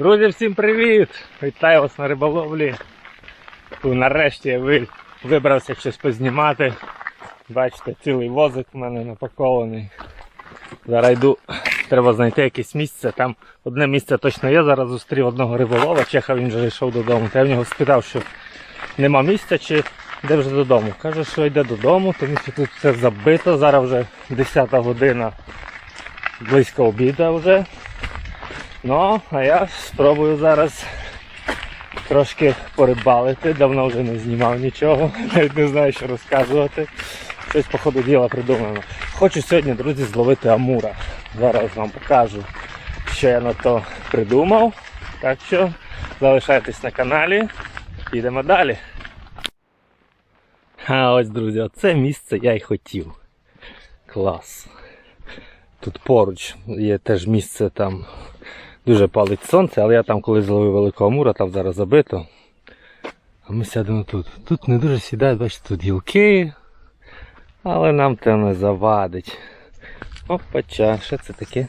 Друзі, всім привіт! Вітаю вас на риболовлі. Тут нарешті я вибрався щось познімати. Бачите, цілий возик в мене напакований. Зараз йду, треба знайти якесь місце. Там одне місце точно є. Зараз зустрів одного риболова, чеха він вже йшов додому. Та я в нього спитав, що нема місця чи де вже додому. Каже, що йде додому, тому що тут все забито. Зараз вже 10 година близько обіда вже. Ну, а я спробую зараз трошки порибалити. Давно вже не знімав нічого, навіть не знаю, що розказувати. Щось по ходу діла придумано. Хочу сьогодні, друзі, зловити амура. Зараз вам покажу, що я на то придумав. Так що залишайтесь на каналі, йдемо далі. А ось, друзі, оце місце я й хотів. Клас. Тут поруч є теж місце там дуже палить сонце, але я там коли зловив великого амура, там зараз забито. А ми сядемо тут. Тут не дуже сідають, бачите, тут гілки, але нам це не завадить. Опача, що це таке?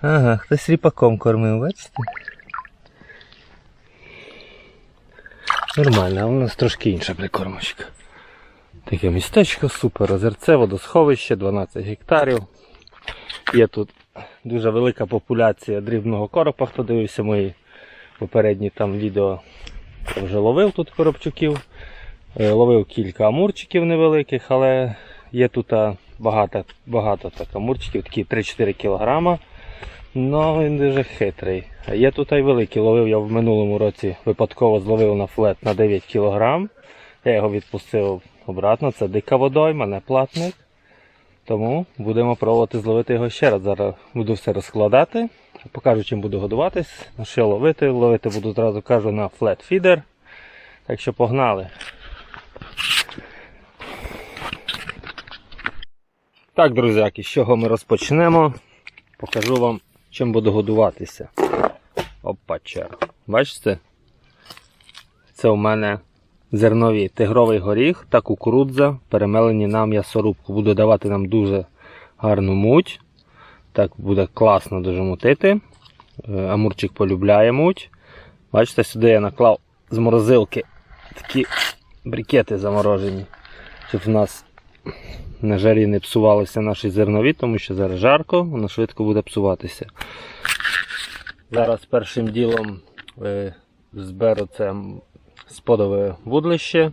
Ага, хтось ріпаком кормив, бачите? Нормально, а у нас трошки інша прикормочка. Таке містечко, супер озерце, водосховище, 12 гектарів. Є тут дуже велика популяція дрібного коропа, хто дивився мої попередні там відео. Я вже ловив тут коробчуків. Е, Ловив кілька амурчиків невеликих, але є тут багато, багато так амурчиків, такі 3-4 кг. Ну, він дуже хитрий. Є тут і великий. Ловив я в минулому році випадково зловив на флет на 9 кг. Я його відпустив обратно. Це дика водойма, не платник. Тому будемо пробувати зловити його ще раз. Зараз буду все розкладати. Покажу, чим буду годуватись, на що ловити. Ловити буду зразу кажу на флет фідер. Так що погнали. Так, друзяки, з чого ми розпочнемо? Покажу вам, чим буду годуватися. Опача. Бачите? Це у мене зернові тигровий горіх та кукурудза, перемелені на м'ясорубку. Буде давати нам дуже гарну муть. Так буде класно дуже мутити. Е, Амурчик полюбляє муть. Бачите, сюди я наклав з морозилки такі брикети заморожені, щоб в нас на жарі не псувалися наші зернові, тому що зараз жарко, воно швидко буде псуватися. Зараз першим ділом е, зберу це сподове вудлище,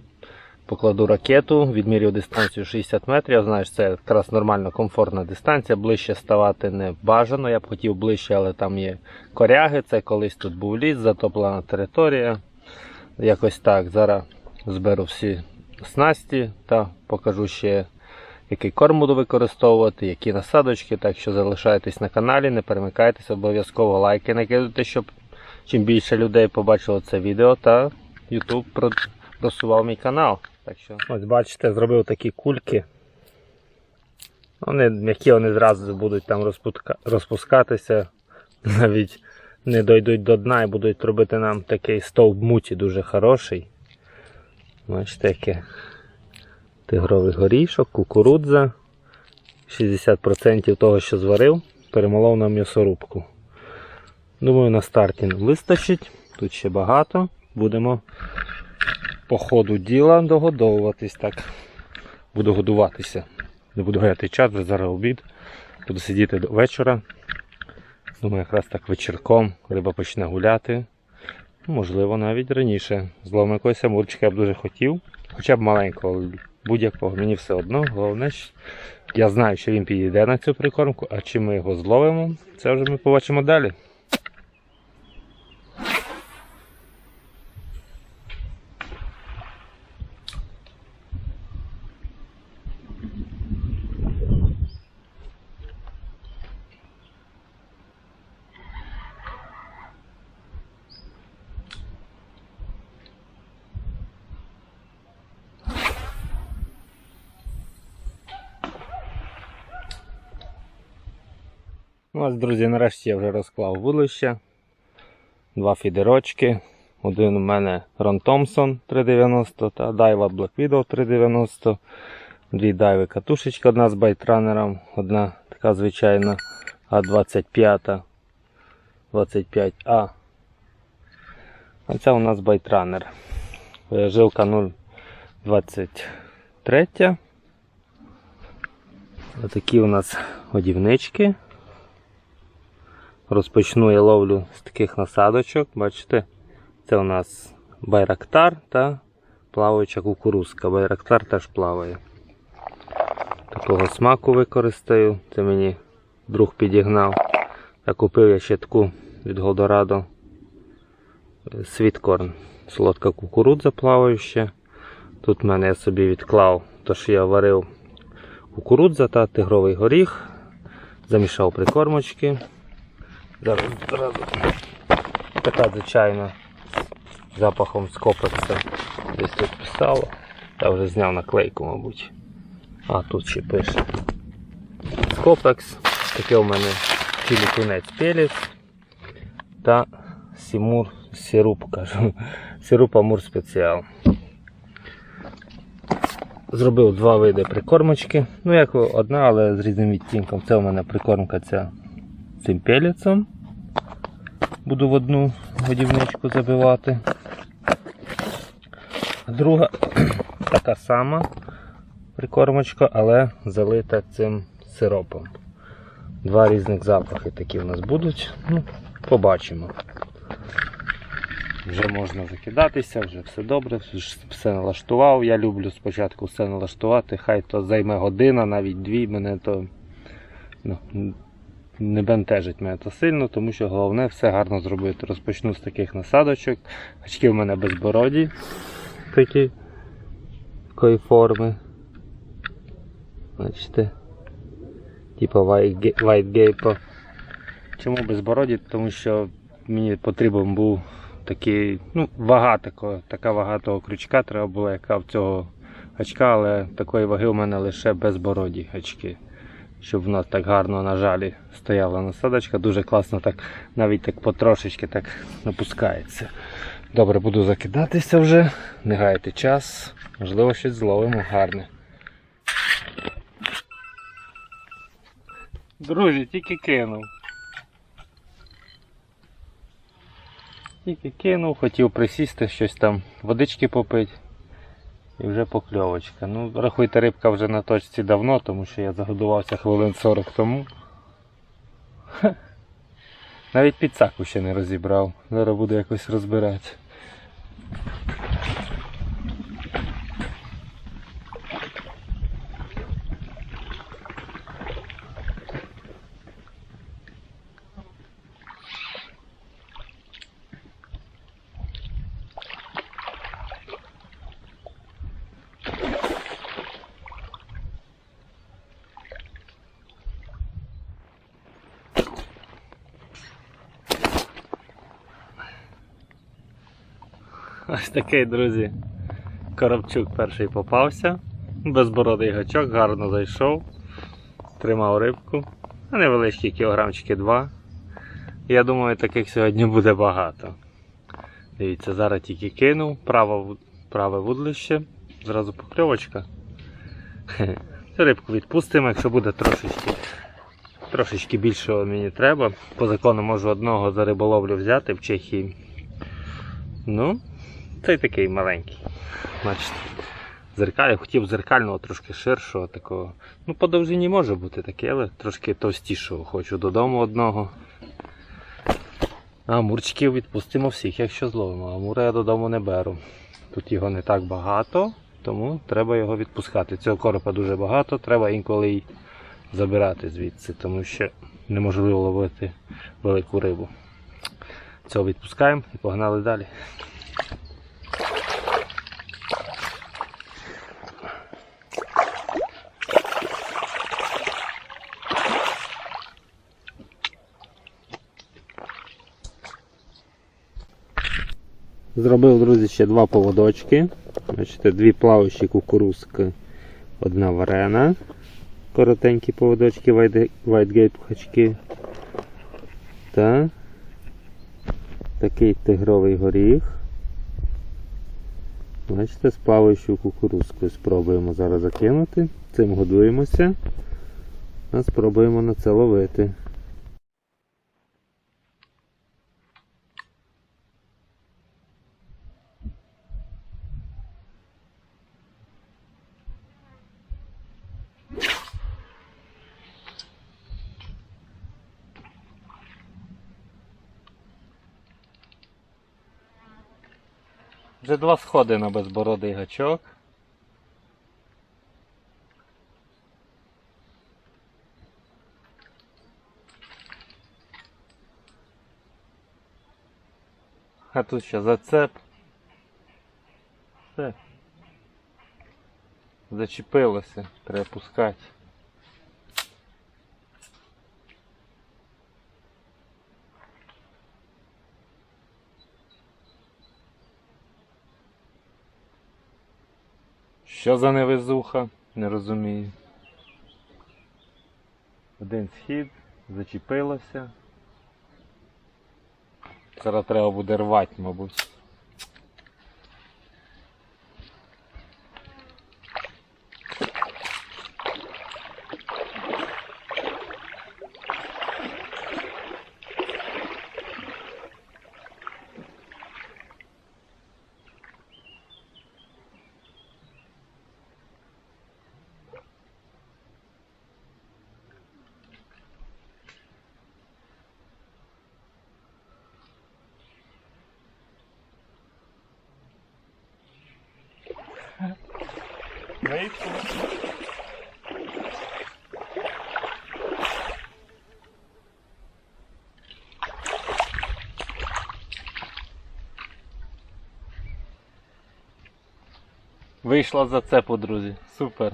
покладу ракету, відмірюю дистанцію 60 метрів. Знаєш, це якраз нормальна комфортна дистанція. Ближче ставати не бажано. Я б хотів ближче, але там є коряги. Це колись тут був ліс, затоплена територія. Якось так. Зараз зберу всі снасті та покажу ще, який корм буду використовувати, які насадочки. Так що залишайтесь на каналі, не перемикайтеся, обов'язково лайки накидайте, щоб чим більше людей побачило це відео та YouTube просував мій канал. Так що... Ось бачите, зробив такі кульки. Вони м'які вони зразу будуть там розпутка- розпускатися, навіть не дойдуть до дна і будуть робити нам такий стовп муті дуже хороший. Бачите, яке тигровий горішок, кукурудза. 60% того, що зварив, перемолов на м'ясорубку. Думаю, на старті вистачить. Тут ще багато. Будемо по ходу діла догодовуватись так. Буду годуватися. Не буду гаяти час, зараз обід. Буду сидіти до вечора. Думаю, якраз так вечірком риба почне гуляти. Можливо, навіть раніше. Зловимо якогось амурчика я б дуже хотів. Хоча б маленького, будь-якого, мені все одно. Головне, я знаю, що він підійде на цю прикормку, а чи ми його зловимо, це вже ми побачимо далі. Ну, ось, друзі, нарешті я вже розклав вулище. Два фідерочки. Один у мене Рон Томпсон 390 та Дайва Black Widow 390. Дві дайви катушечка, одна з байтранером, одна така звичайна А25. 25А. А це у нас байтранер. Е, Жилка 0,23. Отакі у нас годівнички. Розпочну я ловлю з таких насадочок. Бачите, це у нас байрактар та плаваюча кукурузка. Байрактар теж плаває. Такого смаку використаю. Це мені друг підігнав. Я купив я ще таку від Голдорадо світкорн. Солодка кукурудза плаваюча. Тут мене я собі відклав, то що я варив кукурудза та тигровий горіх. Замішав прикормочки. Зараз одразу така звичайна з запахом з копекса. Десь тут писало. Я вже зняв наклейку, мабуть. А тут ще пише. Скопекс. Таке у мене філіпінець пелець та Сімур сируп, кажу. Сируп Амур спеціал. Зробив два види прикормочки. Ну, як одна, але з різним відтінком. Це у мене прикормка ця цим пелецом. Буду в одну годівничку забивати. Друга така сама прикормочка, але залита цим сиропом. Два різних запахи такі у нас будуть. Ну, побачимо. Вже можна закидатися, вже все добре, все налаштував. Я люблю спочатку все налаштувати, хай то займе година, навіть дві, мене то ну, не бентежить мене то сильно, тому що головне все гарно зробити. Розпочну з таких насадочок. Очки в мене безбороді, такі такої форми. Бачите? Типа White Gate. Чому безбороді? Тому що мені потрібен був такий, ну, вага такого, така вага того крючка треба була, яка в цього гачка, але такої ваги у мене лише безбороді гачки. Щоб в нас так гарно на жалі стояла насадочка, дуже класно так навіть так потрошечки так напускається. Добре, буду закидатися вже, не гайте час, можливо щось зловимо гарне. Друзі, тільки кинув. Тільки кинув, хотів присісти, щось там, водички попити. І вже покльовочка. Ну, рахуйте, рибка вже на точці давно, тому що я загодувався хвилин 40 тому. Ха. Навіть підсаку ще не розібрав. Зараз буду якось розбирати. Ось такий, друзі. Коробчук перший попався. Безбородий гачок, гарно зайшов. Тримав рибку. А невеличкі кілограмчики 2. Я думаю, таких сьогодні буде багато. Дивіться, зараз тільки кинув, право, праве вудлище, зразу покльовочка. Рибку відпустимо, якщо буде трошечки. Трошечки більшого мені треба. По закону можу одного за риболовлю взяти в Чехії. Ну, цей такий маленький. Бачите. Зеркаль, я хотів зеркального трошки ширшого такого. Ну, по довжині може бути такий, але трошки товстішого хочу додому одного. А мурчиків відпустимо всіх, якщо зловимо. А мура я додому не беру. Тут його не так багато, тому треба його відпускати. Цього коропа дуже багато, треба інколи й забирати звідси, тому що неможливо ловити велику рибу. Цього відпускаємо і погнали далі. Зробив, друзі, ще два поводочки. Бачите, дві плаваючі кукурузки, одна варена. Коротенькі поводочки Whitegate пхачки. Та такий тигровий горіх. Бачите, з плаваючою кукурузкою спробуємо зараз закинути. Цим годуємося. А спробуємо на це ловити. Вже два сходи на безбородий гачок. А тут ще зацеп. Все. Зачепилося, треба пускати. Що за невезуха? Не розумію. Один схід, зачепилося. Зараз треба буде рвати, мабуть. Вийшла за цепу, друзі. Супер.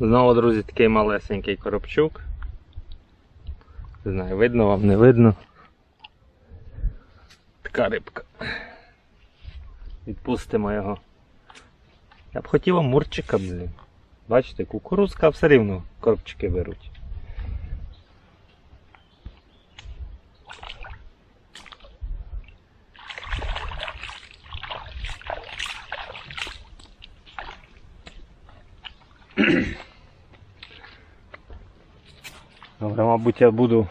Знову, друзі, такий малесенький коробчук. Не знаю, видно вам, не видно. Така рибка. Відпустимо його. Я б хотів амурчика, блін. Бачите, кукурузка все рівно коробчики беруть. Добре, мабуть, я буду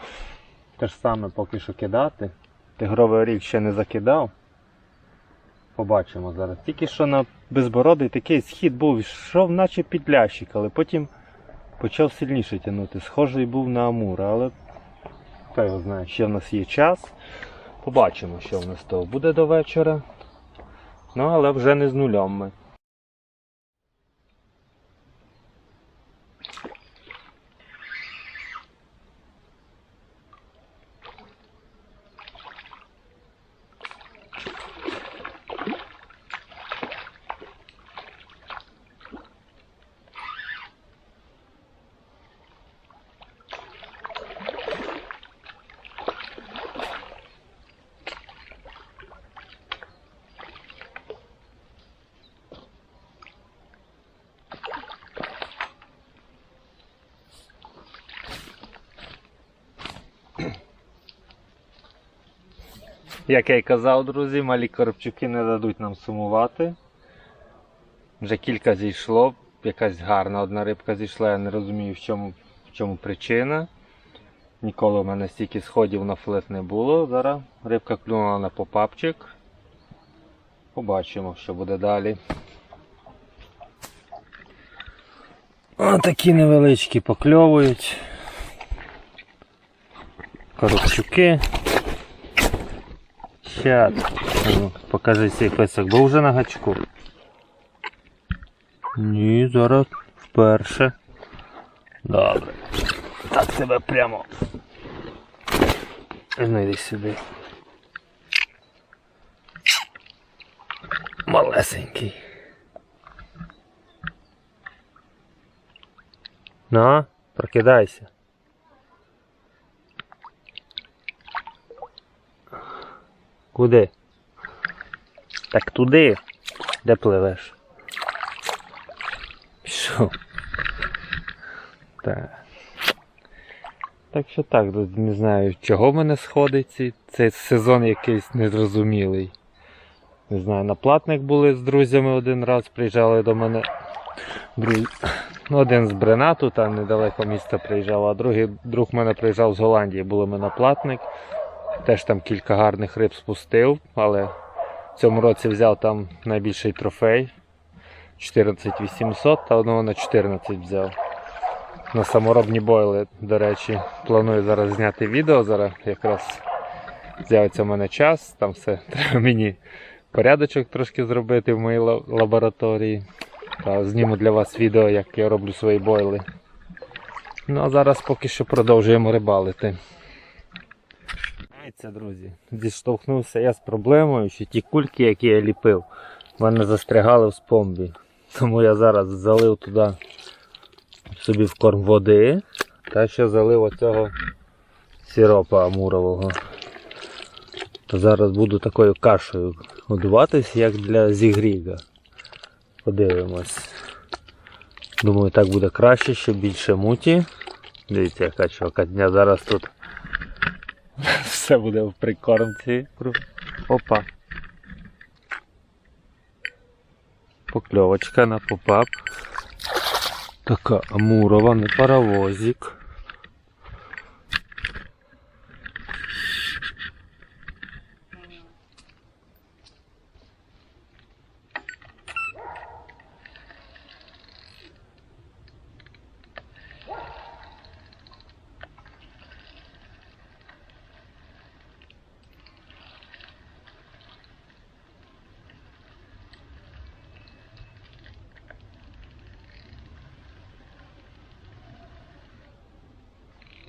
те ж саме поки що кидати. Тигровий рік ще не закидав. Побачимо зараз. Тільки що на безбородий такий схід був, йшов наче підлящик, але потім почав сильніше тягнути. Схожий був на Амура, але хто його знає, ще в нас є час. Побачимо, що в нас того буде до вечора. Ну, але вже не з нульом Як я й казав, друзі, малі коробчуки не дадуть нам сумувати. Вже кілька зійшло, якась гарна одна рибка зійшла, я не розумію, в чому, в чому причина. Ніколи в мене стільки сходів на флет не було. Зараз рибка клюнула на попапчик. Побачимо, що буде далі. Отакі невеличкі покльовують. Коробчуки. Щас. Ну, Покажи цей песок, був вже на гачку. Ні, зараз вперше. Добре. Так тебе прямо. Знайди сюди. Малесенький. На, прокидайся. Куди? Так туди. Де пливеш? Пішов. Так. Так що так, не знаю, чого в мене сходить цей сезон якийсь незрозумілий. Не знаю, на платник були з друзями один раз, приїжджали до мене. Друзі, ну, один з Бренату, там недалеко міста приїжджав, а другий друг мене приїжджав з Голландії, були ми на платник. Теж там кілька гарних риб спустив, але в цьому році взяв там найбільший трофей 14800 та одного на 14 взяв. На саморобні бойли, до речі, планую зараз зняти відео. Зараз якраз з'явиться в мене час, там все треба мені порядочок трошки зробити в моїй лабораторії. Та зніму для вас відео, як я роблю свої бойли. Ну а зараз поки що продовжуємо рибалити. Знаєте, друзі, зіштовхнувся я з проблемою, що ті кульки, які я ліпив, мене застрягали в спомбі. Тому я зараз залив туди собі в корм води та ще залив оцього сиропа амурового. То зараз буду такою кашею годуватись, як для зігріга. Подивимось. Думаю, так буде краще, ще більше муті. Дивіться, яка чокатня. Зараз тут все буде в прикормці. Опа. Покльовочка на попап. Така амурова, не паровозик.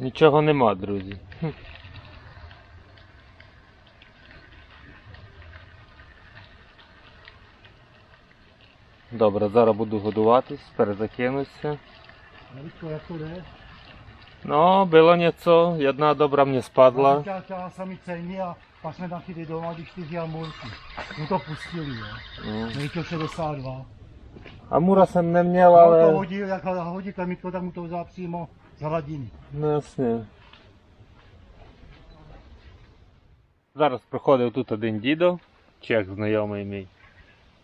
Нічого нема, друзі. Хм. Добре, зараз буду годуватись, перезакинуся. Víš, jak to jde? No, bylo něco, jedna dobra mě spadla. Chtěla, chtěla sami cejny a pak jsme tam chytli doma, když čtyři amurky. My to pustili, jo. No. Nejtěl 62. Amura jsem neměl, Ale... to ale... hodil, jak hodil kamitko, tak mu to vzal přímo hladiny. Ну, ясně. Зараз проходив тут один дідо, чех знайомий мій.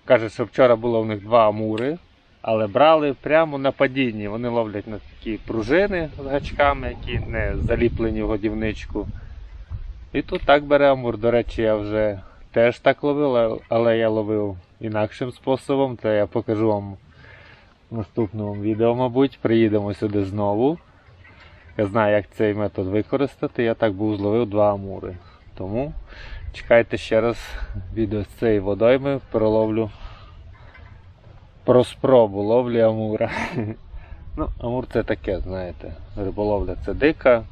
Каже, що вчора було в них два амури, але брали прямо на падінні. Вони ловлять на такі пружини з гачками, які не заліплені в годівничку. І тут так бере амур. До речі, я вже теж так ловив, але я ловив інакшим способом, то я покажу вам в наступному відео, мабуть. Приїдемо сюди знову. Я знаю, як цей метод використати. Я так був зловив два амури. Тому чекайте ще раз відео з цієї водойми проловлю про спробу ловлі амура. Ну, амур це таке, знаєте. Риболовля це дика.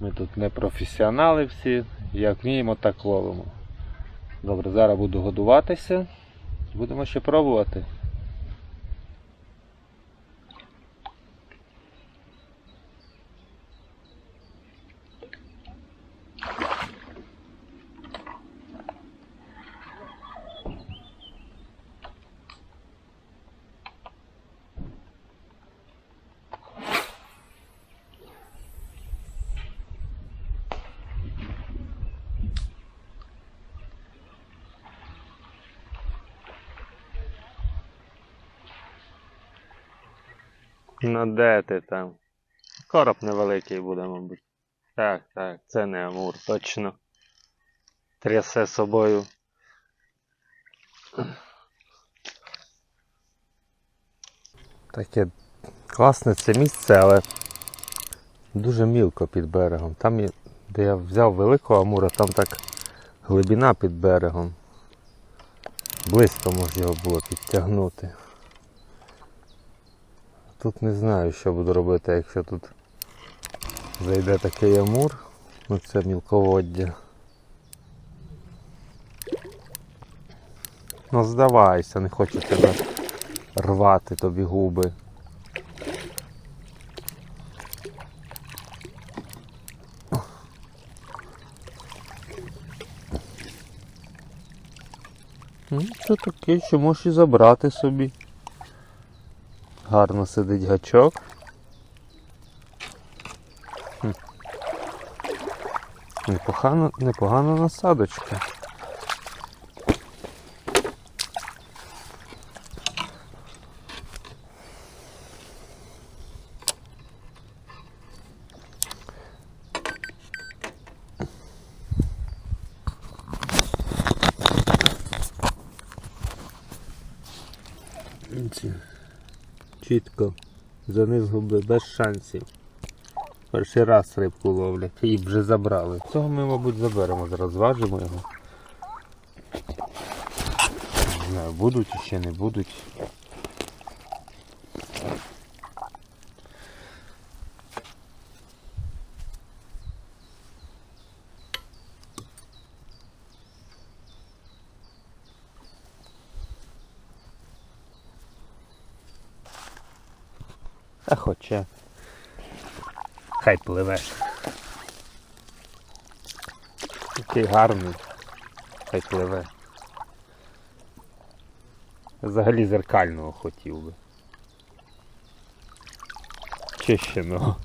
Ми тут не професіонали всі. Як вміємо, так ловимо. Добре, зараз буду годуватися. Будемо ще пробувати. Ну де ти там? Короб невеликий буде, мабуть. Так, так, це не амур, точно. Трясе собою. Таке класне це місце, але дуже мілко під берегом. Там, де я взяв великого амура, там так глибина під берегом. Близько можна його було підтягнути. Тут не знаю, що буду робити, якщо тут зайде такий амур, ну це мілководдя. Ну здавайся, не хочу тебе рвати тобі губи. Ну, це таке, що можеш і забрати собі. Гарно сидить гачок. Хм. Непогано, непогана насадочка. За ним губи без шансів. Перший раз рибку ловлять і вже забрали. Цього ми, мабуть, заберемо, зараз зважимо його. Не знаю, будуть чи не будуть. Хоча. Хай пливе. Такий гарний. Хай пливе. Взагалі зеркального хотів би. Чищеного.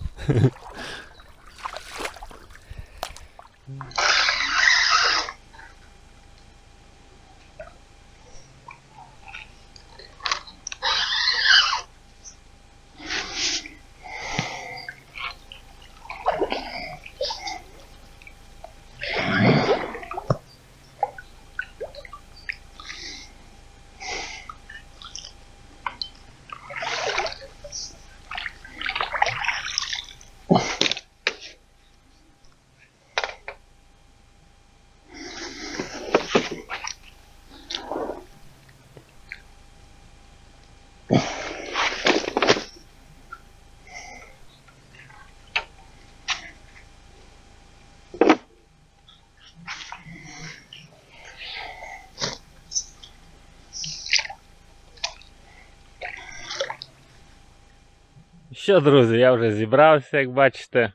Що, друзі, я вже зібрався, як бачите.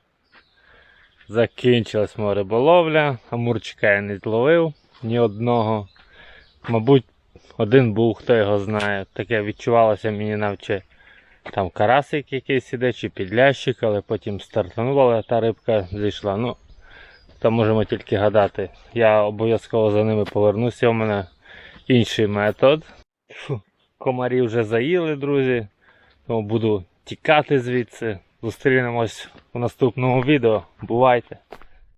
Закінчилась моя риболовля. Амурчика я не зловив ні одного. Мабуть, один був, хто його знає. Таке відчувалося мені навче. Там карасик якийсь іде, чи підлящик, але потім стартанула та рибка зійшла. Ну, то можемо тільки гадати. Я обов'язково за ними повернуся. У мене інший метод. Фу, комарі вже заїли, друзі. Тому буду тікати звідси. Зустрінемось у наступному відео. Бувайте!